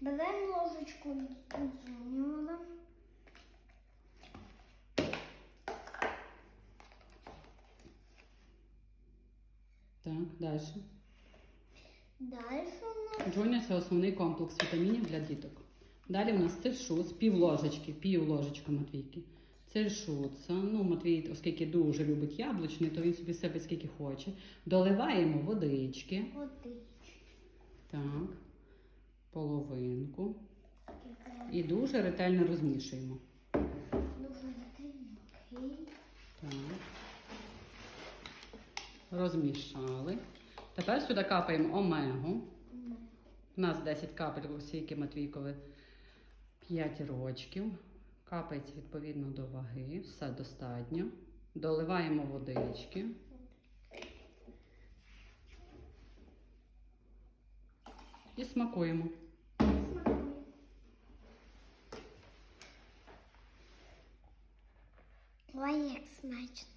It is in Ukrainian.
Беремо ложечку зрівнюємо. Так, далі. Далі у нас Джуня це основний комплекс вітамінів для діток. Далі у нас цельшут, пів ложечки, пів ложечка Матвійки. Це, ну, Матвій, оскільки дуже любить яблучний, то він собі сипить скільки хоче. Доливаємо водички. водички. Так, половинку. І дуже ретельно розмішуємо. Так. Розмішали. Тепер сюди капаємо омегу. У нас 10 капель осійки Матвійкові 5 рочків. Капається відповідно до ваги. Все достатньо. Доливаємо водички. І смакуємо. Ой, як смачно.